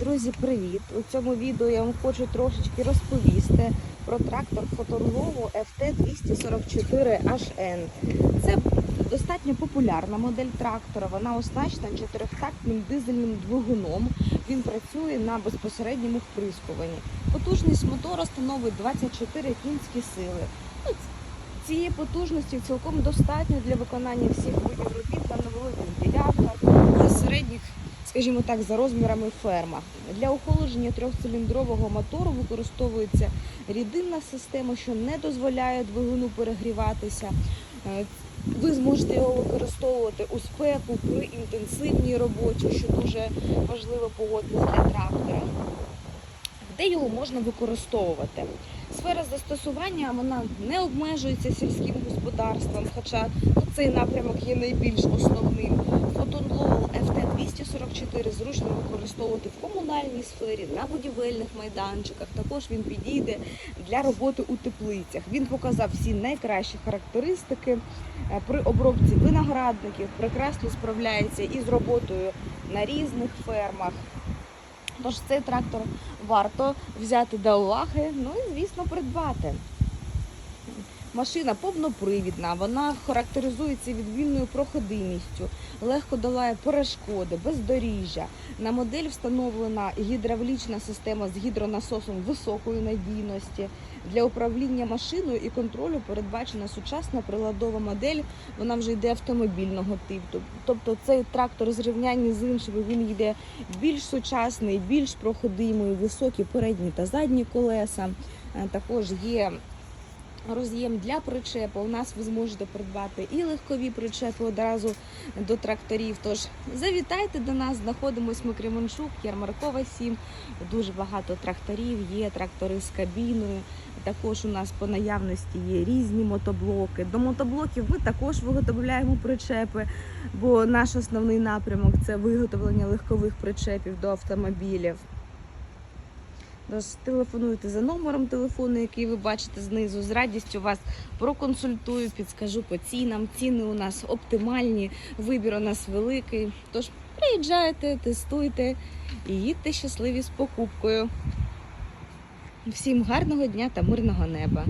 Друзі, привіт! У цьому відео я вам хочу трошечки розповісти про трактор Фоторлову FT244HN. Це достатньо популярна модель трактора. Вона оснащена чотирьохтактним дизельним двигуном. Він працює на безпосередньому вприскуванні. Потужність мотора становить 24 кінські сили. Ну, Цієї потужності цілком достатньо для виконання всіх видів робіт на невеликих ділянках та середніх скажімо так, за розмірами ферма. Для охолодження трьохциліндрового мотору використовується рідинна система, що не дозволяє двигуну перегріватися. Е, Ви зможете його використовувати у спеку при інтенсивній роботі, що дуже важливо погодно для трактора. Де його можна використовувати? Сфера застосування вона не обмежується сільським господарством, хоча цей напрямок є найбільш основним. Фотонлоу FT244 зручно використовувати в комунальній сфері, на будівельних майданчиках. Також він підійде для роботи у теплицях. Він показав всі найкращі характеристики е, при обробці виноградників, прекрасно справляється із роботою на різних фермах. Тож цей трактор варто взяти до уваги, ну і звісно придбати. Машина повнопривідна, вона характеризується відмінною проходимістю, легко долає перешкоди, бездоріжжя. На модель встановлена гідравлічна система з гідронасосом високої надійності. Для управління машиною і контролю передбачена сучасна приладова модель. Вона вже йде автомобільного типу. Тобто цей трактор зрівнянні з іншими він йде більш сучасний, більш проходимий, високі передні та задні колеса. Е, Також є роз'єм для причепу. У нас ви зможете придбати і легкові причепи одразу до тракторів. Тож завітайте до нас, знаходимось ми Кременчук, Ярмаркова 7. Дуже багато тракторів, є трактори з кабіною. Також у нас по наявності є різні мотоблоки. До мотоблоків ми також виготовляємо причепи, бо наш основний напрямок це виготовлення легкових причепів до автомобілів. Тож телефонуйте за номером телефону, який ви бачите знизу. З радістю вас проконсультую, підскажу по цінам. Ціни у нас оптимальні, вибір у нас великий. Тож приїжджайте, тестуйте і їдьте щасливі з покупкою. Всім гарного дня та мирного неба!